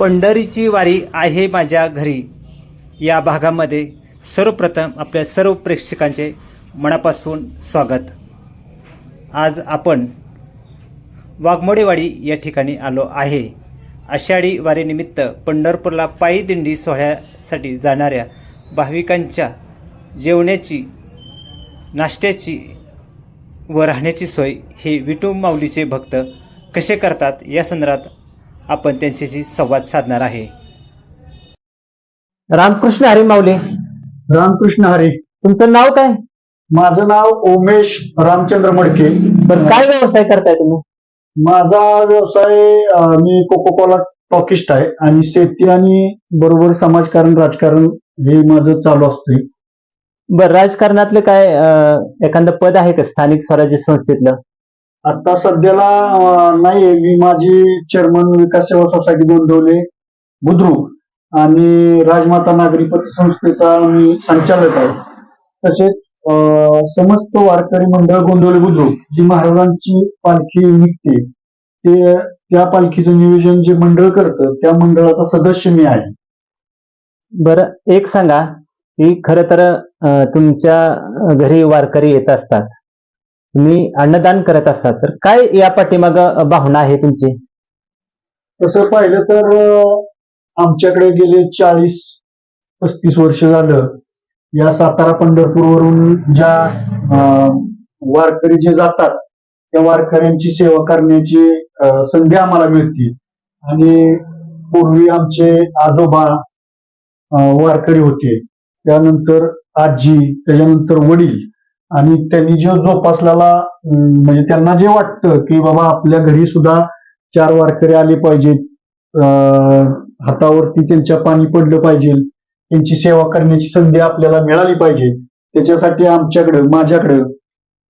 पंढरीची वारी आहे माझ्या घरी. या भागामध्ये सर्वप्रथम आपल्या सर्व प्रेक्षकांचे मनापासून स्वागत. आज आपण वाघमोडेवाडी या ठिकाणी आलो आहे. आषाढी वारीनिमित्त पंढरपूरला पायी दिंडी सोहळ्यासाठी जाणाऱ्या भाविकांच्या जेवण्याची नाश्त्याची व राहण्याची सोय हे विटू माऊलीचे भक्त कसे करतात या संदर्भात आपण त्यांच्याशी संवाद साधणार आहे. रामकृष्ण हरी माऊली. रामकृष्ण हरी. तुमचं नाव काय? माझं नाव उमेश रामचंद्र मडके. बरं काय व्यवसाय करताय तुम्ही? माझा व्यवसाय अं, मी कोको कोला टॉकिस्ट आहे आणि शेती आणि बरोबर समाजकारण राजकारण हे माझं चालू असते बरं राजकारणातलं काय अं, एखादं पद आहे का? स्थानिक स्वराज्य संस्थेतलं? आता सध्याला नाहीये. मी माझी चेअरमन विकास सेवा सोसायटी गोंदवले? बुद्रुक आणि राजमाता नागरी पतसंस्थेचा मी संचालक आहे. तसेच समस्त वारकरी मंडळ गोंदवले बुद्रुक जी महाराजांची पालखी निघते. ते त्या पालखीचं नियोजन जे मंडळ करतं त्या मंडळाचा सदस्य मी आहे. बरं एक सांगा की खर तर तुमच्या घरी वारकरी येत असतात. तुम्ही अन्नदान करत असतात तर काय या पाठीमाग भावना आहे तुमची? तसं पाहिलं तर आमच्याकडे गेले चाळीस पस्तीस वर्ष झालं. या सातारा पंढरपूरवरून ज्या अं, वारकरी जे जातात त्या वारकऱ्यांची सेवा करण्याची संधी आम्हाला मिळते. आणि पूर्वी आमचे आजोबा वारकरी होते. त्यानंतर आजी त्याच्यानंतर वडील आणि त्यांनी जो जोपासलेला म्हणजे त्यांना जे वाटतं की बाबा आपल्या घरी सुद्धा चार वारकरी आले पाहिजेत हातावरती त्यांच्या पाणी पडलं पाहिजे त्यांची सेवा करण्याची संधी आपल्याला मिळाली पाहिजे त्याच्यासाठी आमच्याकडे माझ्याकडे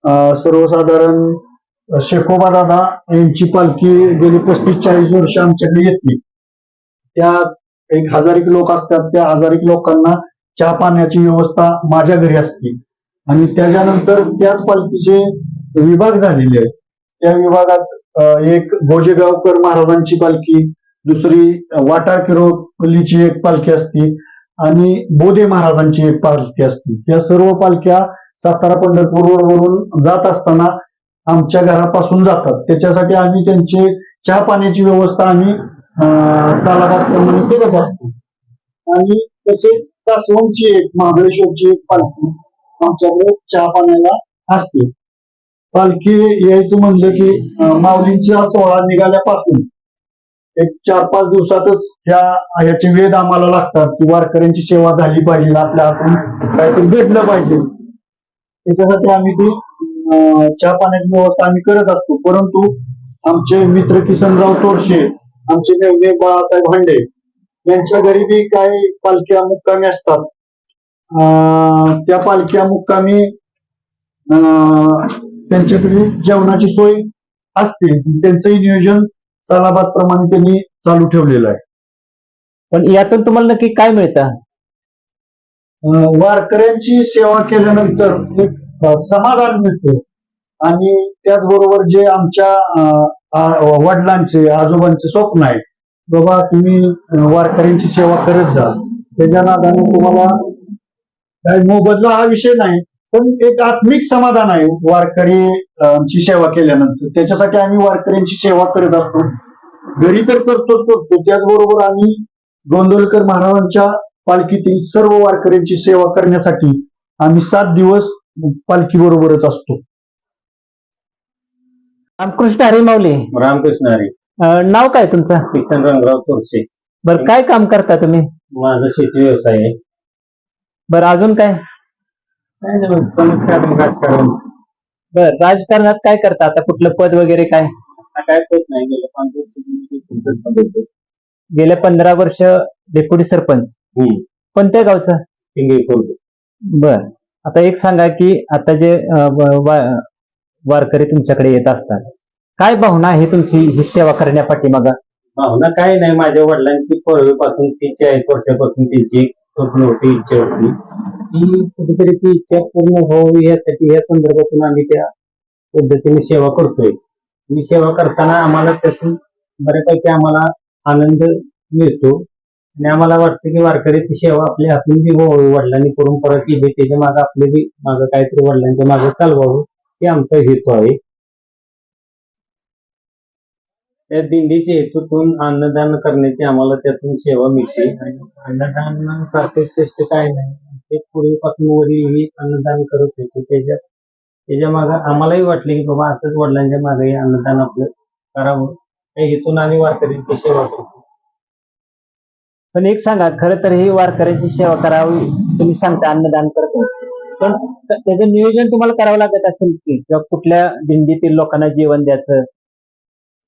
अं, सर्वसाधारण शेकोबा दादा यांची पालखी गेली पस्तीस चाळीस वर्ष आमच्याकडे येते. त्या एक हजारिक लोक असतात त्या हजारिक लोकांना चहा पाण्याची व्यवस्था माझ्या घरी असते. आणि त्याच्यानंतर त्याच पालखीचे विभाग झालेले आहेत. त्या विभागात एक गोजेगावकर महाराजांची पालखी दुसरी वाटा किरोलीची एक पालखी असते आणि बोधे महाराजांची एक पालखी असते. या सर्व पालख्या सातारा पंढरपूर वरून जात असताना आमच्या घरापासून जातात. त्याच्यासाठी आम्ही त्यांचे चहा पाण्याची व्यवस्था आम्ही अं, सालाबादप्रमाणे करत असतो. आणि तसेच कासवंची एक महाबळेश्वरची एक पालखी आमच्याकडे चहा पाण्याला असते. पालखी यायचं म्हणलं की माऊलींच्या सोहळा निघाल्यापासून एक चार पाच दिवसातच ह्या ह्याचे वेध आम्हाला लागतात की वारकऱ्यांची सेवा झाली पाहिजे आपल्या हातून काहीतरी भेटलं पाहिजे. त्याच्यासाठी आम्ही ती चहा पाण्याची व्यवस्था आम्ही करत असतो. परंतु आमचे मित्र किसनराव तोरशे आमचे मेवणे बाळासाहेब हांडे यांच्या घरी बी काही पालख्या मुक्कामी असतात. त्या पालख्या मुक्कामी त्यांच्याकडे जेवणाची सोय असते. त्यांचंही नियोजन सालाबाद प्रमाणे त्यांनी चालू ठेवलेलं आहे. पण यातून तुम्हाला नक्की काय मिळतं? वारकऱ्यांची सेवा केल्यानंतर एक समाधान मिळतं. आणि त्याचबरोबर जे आमच्या वडिलांचे आजोबांचे स्वप्न आहे बाबा तुम्ही वारकऱ्यांची सेवा करत जा. त्याच्या नादाने तुम्हाला काही मोबदला हा विषय नाही. पण एक आत्मिक समाधान आहे वारकरी अं, ची सेवा केल्यानंतर. त्याच्यासाठी आम्ही वारकऱ्यांची सेवा करत असतो. घरी तर करतोच करतो. त्याचबरोबर आम्ही गोंदवलकर महाराजांच्या पालखीतील सर्व वारकऱ्यांची सेवा करण्यासाठी आम्ही सात दिवस पालखी बरोबरच असतो. रामकृष्ण हरी माऊली. रामकृष्ण हरी. अं, नाव काय तुमचं? किसन रंगराव तोरसे बरं काय काम करता तुम्ही? माझा शेती व्यवसाय आहे. बरं अजून काय? काय नाही राजकारण. बरं राजकारणात काय करता? आता कुठलं पद वगैरे काय? काय होत नाही गेलं पाच वर्ष मी तुमचंच बघतो. गेले पंधरा वर्ष डेप्युटी सरपंच. हम्म. कोणत्या गावचं? बर आता एक सांगा की आता जे अं, व- वा- वारकरी तुमच्याकडे येत असतात काय भावना आहे तुमची ही सेवा करण्यापाठी मग भावना काय नाही माझ्या वडिलांची पूर्वीपासून ती चाळीस वर्षापासून त्यांची एक स्वप्न होती इच्छा होती. ती कुठेतरी ती इच्छा पूर्ण व्हावी यासाठी या संदर्भातून आम्ही त्या पद्धतीने सेवा करतोय. आणि सेवा करताना आम्हाला त्यातून बऱ्यापैकी आम्हाला आनंद मिळतो. आणि आम्हाला वाटतं की वारकऱ्याची सेवा आपल्या हातून जी वडिलांनी करून परत केली त्याच्यामागे आपले बी मागं काहीतरी वडिलांच्या मागे चालवावं हे आमचा हेतू आहे. त्या दिंडीच्या हेतूतून अन्नदान करण्याची आम्हाला त्यातून सेवा मिळते. आणि अन्नदान करते श्रेष्ठ काय नाही. ते पूर्वीपासून वडीलही अन्नदान करत होते. त्याच्यात त्याच्यामागे आम्हालाही वाटले की बाबा असंच वडिलांच्या मागे हे अन्नदान आपलं करावं. त्या हेतून आम्ही वारकऱ्यांची सेवा करतो. पण एक सांगा खरं तर ही वारकऱ्यांची सेवा करावी तुम्ही सांगता अन्नदान करतो पण त्याचं नियोजन तुम्हाला करावं लागत असेल की? किंवा कुठल्या दिंडीतील लोकांना जेवण द्यायचं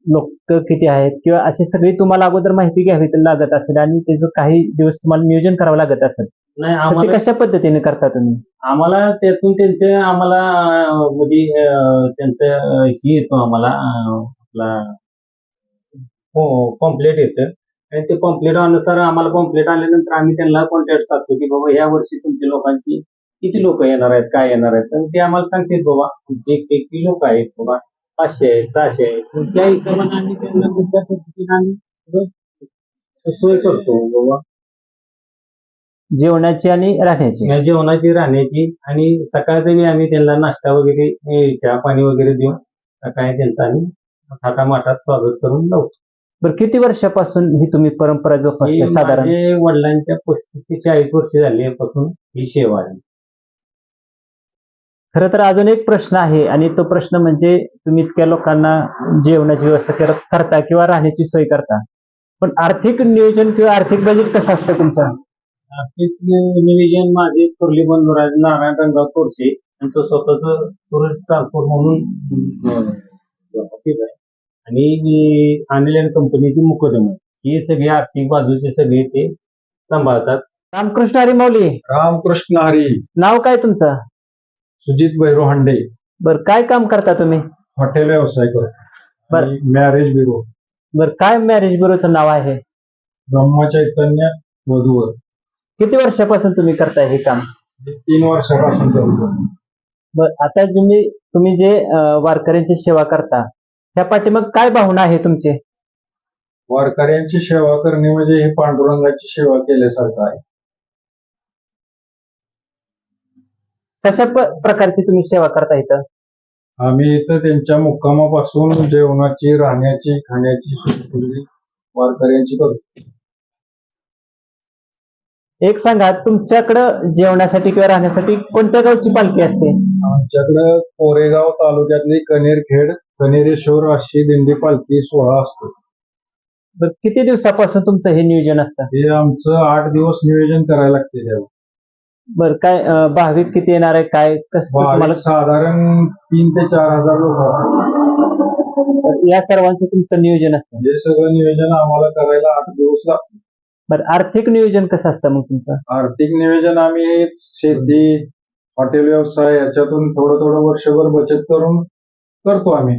लोक किती आहेत किंवा अशी सगळी तुम्हाला अगोदर माहिती घ्यावी लागत असेल आणि त्याचं काही दिवस तुम्हाला नियोजन करावं लागत असेल नाही तर ते आम्हाला कशा पद्धतीने करता तुम्ही? आम्हाला त्यातून त्यांचे आम्हाला अं, म्हणजे अं, त्यांचं अं, हे येतो आम्हाला अं, आपला पॉम्पलेट येतं. आणि ते पॉम्पलेट अनुसार आम्हाला पॉम्पलेट आल्यानंतर आम्ही त्यांना कॉन्टॅक्ट साधतो की बाबा या वर्षी तुमच्या लोकांची किती लोक येणार आहेत काय येणार आहेत? ते आम्हाला सांगतात बाबा एक एक लोक आहेत बाबा पाचशे आहेत सहाशे आहेत त्या हिशोबाने आम्ही त्यांना त्या पद्धतीने आम्ही सोय करतो बाबा. जेवणाची आणि राहण्याची. जेवणाची राहण्याची आणि सकाळचं बी आम्ही त्यांना नाश्ता वगैरे चहा पाणी वगैरे देऊन सकाळी त्यांचं आम्ही थाटामाटात स्वागत करून लावतो. बरं किती वर्षापासून ही तुम्ही परंपरा जोपासता साधारण? वडिलांच्या पस्तीस ते चाळीस वर्ष झाली पासून ही सेवा आहे. खरं तर अजून एक प्रश्न आहे आणि तो प्रश्न म्हणजे तुम्ही इतक्या लोकांना जेवणाची व्यवस्था कर- करता किंवा राहण्याची सोय करता. पण आर्थिक नियोजन किंवा आर्थिक बजेट कसं असतं तुमचं? आर्थिक नियोजन माझे थोरले बंधू राज नारायण रंगाव तोरसे यांचं स्वतःच टुरिस्ट ट्रान्सपोर्ट म्हणून ऑफिस आहे. आणि अनिल कंपनीची मुकदम. हे सगळे आर्थिक बाजूचे सगळे ते सांभाळतात. रामकृष्ण हरी माऊली. रामकृष्ण हरी. नाव काय तुमचं? सुजित भैरो हांडे. बरं काय काम करता तुम्ही? हॉटेल व्यवसाय करतो. बर. मॅरेज ब्युरो बरं काय मॅरेज ब्युरोचं नाव आहे? ब्रह्मचैतन्य वधूवर. किती वर्षापासून तुम्ही करताय हे काम? हे तीन वर्षापासून करतो. बरं आता तुम्ही तुम्ही जे अं, वारकऱ्यांची सेवा करता त्या पाठीमाग काय भावना आहे तुमची? वारकऱ्यांची सेवा करणे म्हणजे हे पांडुरंगाची सेवा केल्यासारखं आहे. कशा प्रकारची तुम्ही सेवा करता इथं? आम्ही इथं त्यांच्या मुक्कामापासून जेवणाची राहण्याची खाण्याची सोयी वारकऱ्यांची करतो एक सांगा तुमच्याकडं जेवणासाठी किंवा राहण्यासाठी कोणत्या गावची पालखी असते? आमच्याकडं कोरेगाव तालुक्यातली कनेरखेड कनेरेश्वर अशी दिंडी पालखी सोहळा असतो. किती दिवसापासून तुमचं हे नियोजन असतं? हे आमचं आठ दिवस नियोजन करायला लागते त्यावर बरं काय अं, भाविक किती येणार आहे? काय कसं तुम्हाला भाविक साधारण तीन ते चार हजार लोक असतात. या सर्वांचं तुमचं नियोजन असतं. हे सगळं नियोजन आम्हाला करायला आठ दिवस लागतात. बरं आर्थिक नियोजन कसं असतं मग तुमचं? आर्थिक नियोजन आम्ही शेती हॉटेल व्यवसाय याच्यातून थोडं थोडं वर्षभर बचत करून करतो आम्ही.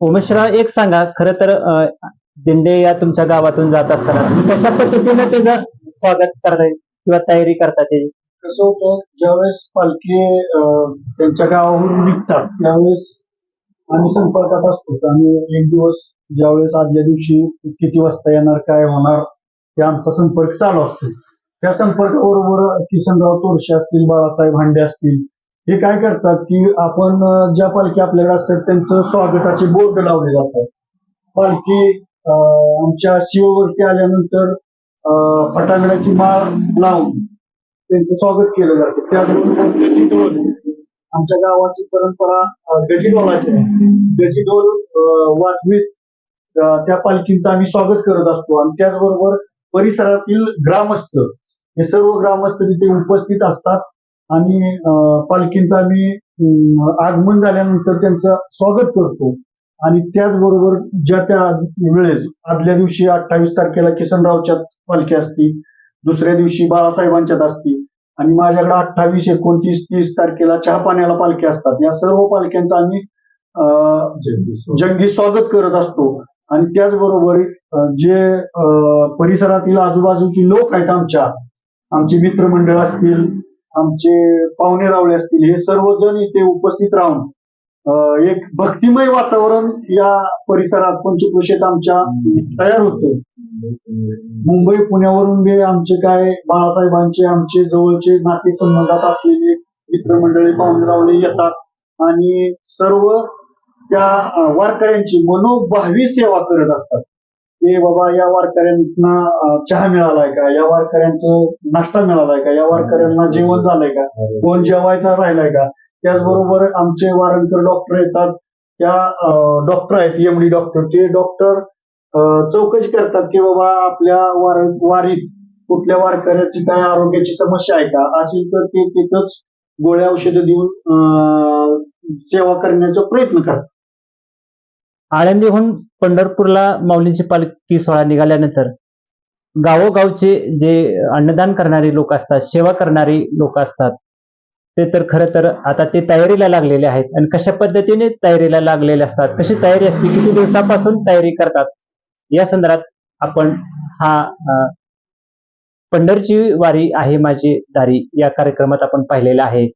उमेशराव एक सांगा खरं तर अं, दिंडे या तुमच्या गावातून जात असताना तुम्ही कशा पद्धतीने त्याचं स्वागत करताय? किंवा तयारी करतात त्याची कसं होतं ज्यावेळेस पालखी अं, त्यांच्या गावावरून निघतात त्यावेळेस आम्ही संपर्कात असतो. आणि एक दिवस ज्यावेळेस आदल्या दिवशी किती वाजता येणार काय होणार ते आमचा संपर्क चालू असतो. त्या संपर्काबरोबर किसनराव तोरशे असतील बाळासाहेब हांडे असतील हे काय करतात की आपण अं, ज्या पालखी आपल्याकडे असतात त्यांचं स्वागताचे बोर्ड लावले जातात. पालखी अं, आमच्या शिववरती आल्यानंतर फटाकड्याची माळ लावून त्यांचं स्वागत केलं जातं. त्याचबरोबर गजीडोल आमच्या गावाची परंपरा गजीडोलाची आहे. गजीडोल वाजवीत त्या पालखींचं आम्ही स्वागत करत असतो. आणि त्याचबरोबर परिसरातील ग्रामस्थ हे सर्व ग्रामस्थ तिथे उपस्थित असतात. आणि पालखींचं आम्ही आगमन झाल्यानंतर त्यांचं स्वागत करतो. आणि त्याचबरोबर ज्या त्या वेळेस आदल्या दिवशी अठ्ठावीस तारखेला किसनरावच्यात पालखी असती दुसऱ्या दिवशी बाळासाहेबांच्यात असती आणि माझ्याकडे अठ्ठावीस एकोणतीस तीस तारखेला चहा पाण्याला पालखी असतात. या सर्व पालख्यांचं आम्ही जंगी स्वागत. करत असतो. आणि त्याचबरोबर जे परिसरातील आजूबाजूची लोक आहेत आमच्या आमचे मित्रमंडळ असतील आमचे पाहुणे रावळे असतील हे सर्वजण इथे उपस्थित राहून एक भक्तिमय वातावरण या परिसरात पंचक्रोशीत आमच्या तयार होतं. मुंबई पुण्यावरून बी आमचे काय बाळासाहेबांचे आमचे जवळचे नातेसंबंधात असलेले मित्रमंडळी पाहुणरावले येतात. आणि सर्व त्या वारकऱ्यांची मनोभावी सेवा करत असतात. की बाबा या वारकऱ्यांना चहा मिळालाय का? या वारकऱ्यांचं नाश्ता मिळालाय का? या वारकऱ्यांना जेवण झालंय का? कोण जेवायचा राहिलाय का? त्याचबरोबर आमचे वारंकर डॉक्टर येतात. त्या डॉक्टर आहेत एमडी डॉक्टर ते डॉक्टर चौकशी करतात की बाबा आपल्या वार वारीत कुठल्या वारकऱ्याची काय आरोग्याची समस्या आहे का? असेल तर ते तिथंच गोळ्या औषधं देऊन अं, सेवा करण्याचा प्रयत्न करतात. आळंदीहून पंढरपूरला माऊलींची पालखी सोहळा निघाल्यानंतर गावोगावचे जे अन्नदान करणारे लोक असतात सेवा करणारे लोक असतात ते तर खरं तर आता ते तयारीला लागलेले आहेत. आणि कशा पद्धतीने तयारीला लागलेले असतात कशी तयारी असते किती दिवसापासून तयारी करतात या संदर्भात आपण हा पंढरची वारी आहे माझी दारी या कार्यक्रमात आपण पाहिलेला आहे.